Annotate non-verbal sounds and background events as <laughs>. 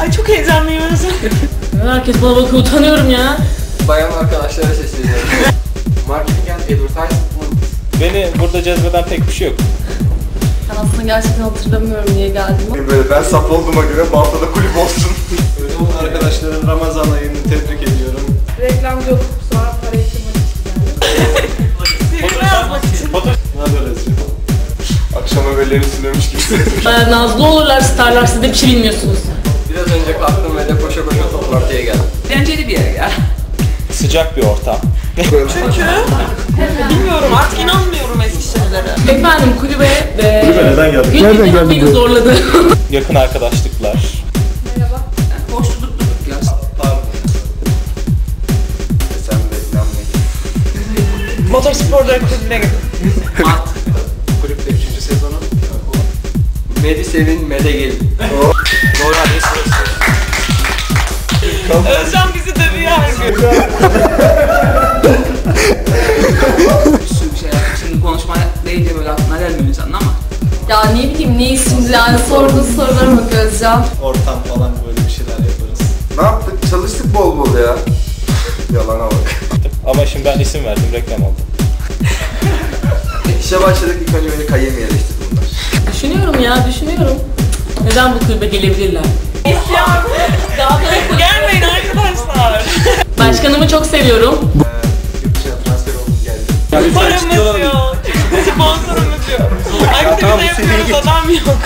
Ay çok heyecanlıyım. Herkes bana bakıyor utanıyorum ya. Bayan arkadaşlara sesleniyorum. <laughs> Marketing and Advertisement. Beni burada cezbeden pek bir şey yok. Ben aslında gerçekten hatırlamıyorum niye geldim. Böyle ben saf olduğuma göre Balta'da kulüp olsun. Öyle olun arkadaşların Ramazan ayını tebrik ediyorum. Dinlemiş gibi. Ee, nazlı olurlar starlar siz de bir şey bilmiyorsunuz. Biraz önce kalktım ve de koşa koşa toplantıya geldim. Eğlenceli bir yer ya. Sıcak bir ortam. Çünkü bilmiyorum artık inanmıyorum eski şeylere. Efendim kulübe e, neden geldik? Nereden geldi beni zorladı. Yakın arkadaşlıklar. Boş tutup durduk ya. Motorsporları kulübüne gittim. Medi sevin, mede gelin. Doğru hadi sırası. Özcan bizi dövüyor her gün. bir sürü bir şeyler. Şimdi konuşma deyince böyle aklına gelmiyor insanın ama. ya ne bileyim ne isim yani sorduğu sorulara bak Özcan. Ortam falan böyle bir şeyler yaparız. Ne yaptık? Çalıştık bol bol ya. Yalana bak. Ama şimdi ben isim verdim reklam oldu. İşe başladık ilk önce beni kayem yerleştirdi bunlar. Düşünüyorum ya düşünüyorum. Neden bu kulübe gelebilirler? İsyan. Daha da <laughs> Gelmeyin arkadaşlar. Başkanımı çok seviyorum. Paramız yok. Sponsorumuz yok. Aktivite yapıyoruz adam yok.